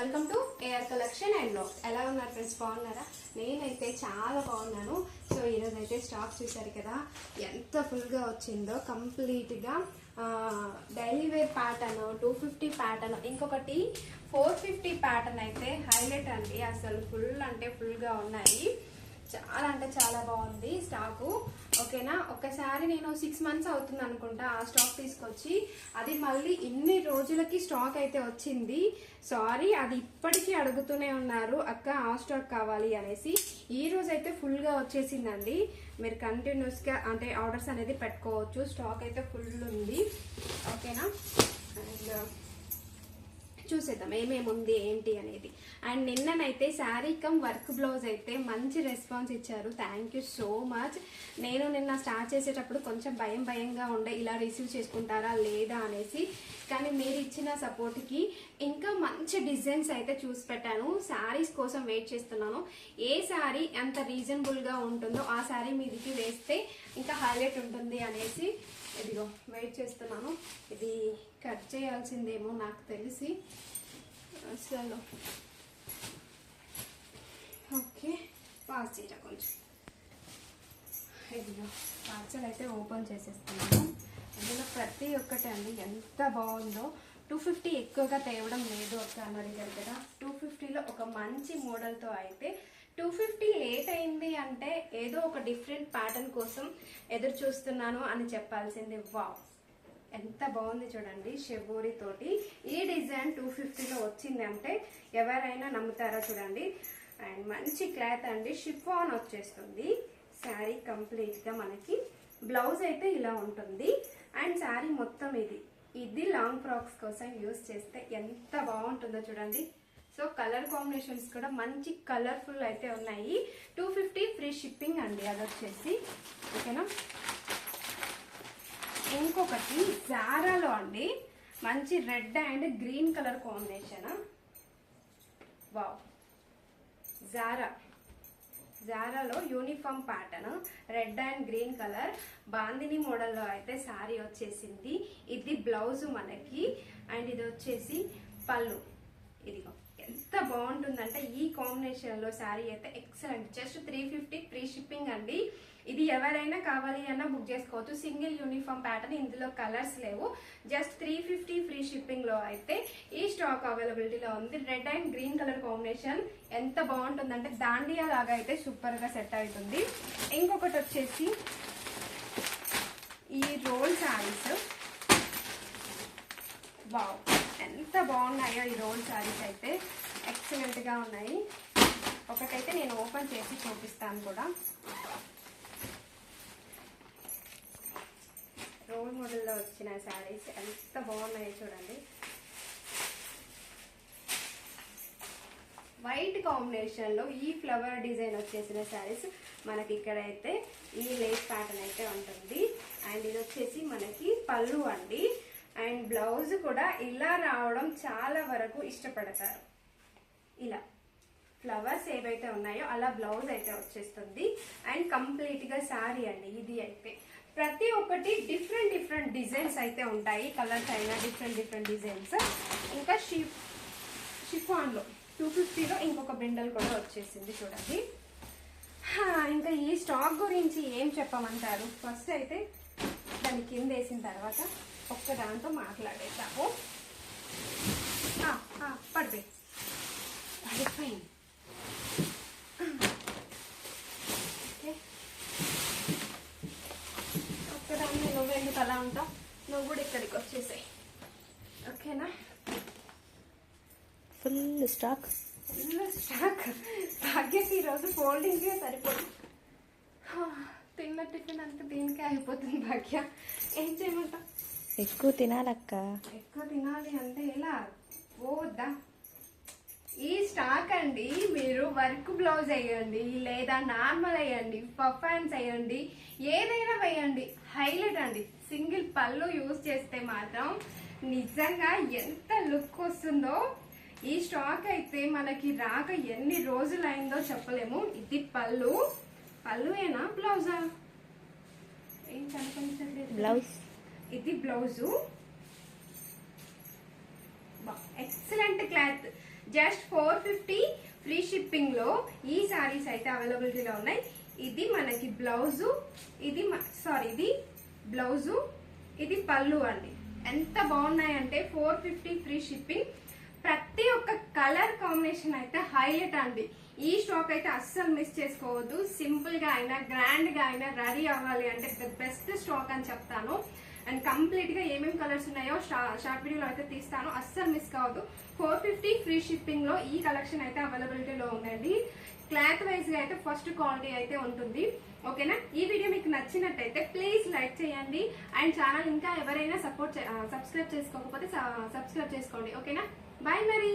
Welcome to AR collection and blogs ఎలా ఉన్నారు friends బాగున్నారా? నేనైతే చాలా బాగున్నాను. సో ఈరోజు అయితే స్టాక్ చూసారు కదా. ఎంత ఫుల్గా వచ్చిందో కంప్లీట్గా daily wear pattern two fifty pattern ఇంకొకటి ఫోర్ ఫిఫ్టీ ప్యాటర్న్ అయితే హైలైట్ అండి. అసలు ఫుల్ అంటే ఫుల్గా ఉన్నాయి. చాలా అంటే చాలా బాగుంది స్టాకు ఓకేనా? ఒకసారి నేను సిక్స్ మంత్స్ అవుతుంది అనుకుంటా ఆ స్టాక్ తీసుకొచ్చి. అది మళ్ళీ ఇన్ని రోజులకి స్టాక్ అయితే వచ్చింది. సారీ అది ఇప్పటికీ అడుగుతూనే ఉన్నారు అక్క ఆ స్టాక్ కావాలి అనేసి. ఈ రోజు అయితే ఫుల్గా వచ్చేసిందండి. మీరు కంటిన్యూస్గా అంటే ఆర్డర్స్ అనేది పెట్టుకోవచ్చు. స్టాక్ అయితే ఫుల్ ఉంది. ఓకేనా? అండ్ చూసేద్దాం ఏమేమి ఉంది ఏంటి అనేది. అండ్ నిన్ననైతే శారీ కమ్ వర్క్ బ్లౌజ్ అయితే మంచి రెస్పాన్స్ ఇచ్చారు. థ్యాంక్ యూ సో మచ్ నేను నిన్న స్టార్ట్ చేసేటప్పుడు కొంచెం భయం భయంగా ఉండే ఇలా రిసీవ్ చేసుకుంటారా లేదా అనేసి. కానీ మీరు ఇచ్చిన సపోర్ట్కి ఇంకా మంచి డిజైన్స్ అయితే చూసి పెట్టాను. శారీస్ కోసం వెయిట్ చేస్తున్నాను. ఏ శారీ ఎంత రీజనబుల్గా ఉంటుందో ఆ శారీ మీదికి వేస్తే ఇంకా హైలైట్ ఉంటుంది అనేసి ఇదిగో వెయిట్ చేస్తున్నాను. ఇది కట్ చేయాల్సిందేమో నాకు తెలిసి. అసలు ఓకే పాస్ చేయరా కొంచెం? ఇదిగో పార్సల్ అయితే ఓపెన్ చేసేస్తున్నాను. ఇందులో ప్రతి ఒక్కటి అండి ఎంత బాగుందో. టూ ఫిఫ్టీ ఎక్కువగా తేవడం లేదు అక్క అన్నారు కదా. టూ ఫిఫ్టీలో ఒక మంచి మోడల్తో అయితే టూ ఫిఫ్టీ లేట్ అయింది అంటే ఏదో ఒక డిఫరెంట్ ప్యాటర్న్ కోసం ఎదురు చూస్తున్నాను అని చెప్పాల్సింది. వావ్. ఎంత బాగుంది చూడండి షెబోరి తోటి. ఈ డిజైన్ టూ ఫిఫ్టీలో వచ్చింది అంటే ఎవరైనా నమ్ముతారా చూడండి. అండ్ మంచి క్లాత్ అండి. షిఫాన్ వచ్చేస్తుంది. శారీ కంప్లీట్గా మనకి. బ్లౌజ్ అయితే ఇలా ఉంటుంది. అండ్ శారీ మొత్తం ఇది. ఇది లాంగ్ ఫ్రాక్స్ కోసం యూస్ చేస్తే ఎంత బాగుంటుందో చూడండి. సో కలర్ కాంబినేషన్స్ కూడా మంచి కలర్ఫుల్ అయితే ఉన్నాయి. టూ ఫిఫ్టీ ఫ్రీ షిప్పింగ్ అండి అది వచ్చేసి. ఓకేనా? ఇంకొకటి జారాలో అండి. మంచి red and green colour combination. Wow. Zara జారాలో uniform pattern red and green colour. Bandhani మోడల్లో అయితే శారీ వచ్చేసింది. ఇది బ్లౌజ్ మనకి. అండ్ ఇది వచ్చేసి పళ్ళు. ఇదిగో. ఎంత బాగుంటుందంటే ఈ కాంబినేషన్లో శారీ అయితే excellent just three fifty free shipping అండి. ఇది ఎవరైనా కావాలి అన్నా బుక్ చేసుకోవచ్చు. సింగిల్ యూనిఫామ్ ప్యాటర్న్ ఇందులో కలర్స్ లేవు. జస్ట్ త్రీ ఫిఫ్టీ ఫ్రీ షిప్పింగ్లో అయితే ఈ స్టాక్ అవైలబిలిటీలో ఉంది. Red and green colour combination ఎంత బాగుంటుందంటే దాండియా లాగా అయితే సూపర్గా సెట్ అవుతుంది. ఇంకొకటి వచ్చేసి ఈ రోల్ శారీస్ వావ్ ఎంత బాగున్నాయో ఈ రోల్ శారీస్ అయితే. ఎక్సలెంట్గా ఉన్నాయి. ఒకటైతే నేను ఓపెన్ చేసి చూపిస్తాను కూడా. రోల్ మోడల్లో వచ్చిన శారీస్ ఎంత బాగున్నాయో చూడండి. వైట్ కాంబినేషన్లో ఈ ఫ్లవర్ డిజైన్ వచ్చేసిన శారీస్ మనకి ఇక్కడైతే ఈ లేస్ ప్యాటర్న్ అయితే ఉంటుంది. అండ్ ఇది వచ్చేసి మనకి పళ్ళు అండి. అండ్ బ్లౌజ్ కూడా ఇలా రావడం చాలా వరకు ఇష్టపడతారు. ఇలా ఫ్లవర్స్ ఏవైతే ఉన్నాయో అలా బ్లౌజ్ అయితే వచ్చేస్తుంది. అండ్ కంప్లీట్గా శారీ అండి ఇది అయితే. ప్రతి ఒక్కటి డిఫరెంట్ డిఫరెంట్ డిజైన్స్ అయితే ఉంటాయి. కలర్స్ అయినా డిఫరెంట్ డిఫరెంట్ డిజైన్స్ ఇంకా షిఫ్ షిఫాన్లో టూ ఫిఫ్టీలో ఇంకొక బిండల్ కూడా వచ్చేసింది చూడండి. ఇంకా ఈ స్టాక్ గురించి ఏం చెప్పమంటారు? ఫస్ట్ అయితే దాని కింద వేసిన తర్వాత ఒక్క దాంతో మాట్లాడేసాము ఆ, ఆ, పడిపోయి పడిపోయింది ఓకే ఒక్కదాన్ని అలా ఉంటావు. నువ్వు కూడా ఇక్కడికి వచ్చేసాయి. ఓకేనా? Full stock. Full stock. భాగ్యకి ఈరోజు ఫోల్డింగ్కే సరిపోదు. హా, తిన్న టిఫిన్ అంతా దీనికే అయిపోతుంది భాగ్య. ఏం చేయమంటావు? ఎక్కువ తినాలక్క. ఎక్కువ తినాలి అంటే ఎలా? పోవద్దా? మీరు వర్క్ బ్లౌజ్ వేయండి లేదా నార్మల్ వేయండి పర్ఫాన్స్ వేయండి ఏదైనా వేయండి హైలైట్ అండి. సింగిల్ పళ్ళు యూజ్ చేస్తే మాత్రం నిజంగా ఎంత లుక్ వస్తుందో. ఈ స్టాక్ అయితే మనకి రాక ఎన్ని రోజులు అయిందో చెప్పలేము. ఇది పళ్ళు. పళ్ళుయేనా బ్లౌజా? ఏం కనిపించట్లేదు. బ్లౌజ్. ఇది blouse. Excellent cloth. Just four fifty free షిప్పింగ్లో ఈ సారీస్ అయితే అవైలబిలిటీలో ఉన్నాయి. ఇది మనకి బ్లౌజు ఇది సారీ ఇది బ్లౌజు ఇది పళ్ళు అండి. ఎంత బాగున్నాయంటే ఫోర్ ఫిఫ్టీ ఫ్రీ షిప్పింగ్. ప్రతి ఒక్క కలర్ కాంబినేషన్ అయితే హైలైట్ అండి. ఈ స్టాక్ అయితే అస్సలు మిస్ చేసుకోవద్దు. సింపుల్గా అయినా గ్రాండ్గా అయినా రెడీ అవ్వాలి అంటే ద బెస్ట్ స్టాక్ అని చెప్తాను. అండ్ కంప్లీట్గా ఏమేమి కలర్స్ ఉన్నాయో షార్ట్ వీడియోలో అయితే తీస్తాను. అస్సలు మిస్ కావద్దు. ఫోర్ ఫిఫ్టీ ఫ్రీ షిప్పింగ్లో ఈ కలెక్షన్ అయితే అవైలబిలిటీలో ఉందండి. క్లాత్ వైజ్గా అయితే ఫస్ట్ క్వాలిటీ అయితే ఉంటుంది. ఓకేనా ఈ వీడియో మీకు నచ్చినట్టయితే ప్లీజ్ లైక్ చేయండి. అండ్ ఛానల్ ఇంకా ఎవరైనా సపోర్ట్ సబ్స్క్రైబ్ చేసుకోకపోతే సబ్స్క్రైబ్ చేసుకోండి. ఓకేనా బాయ్ మరి.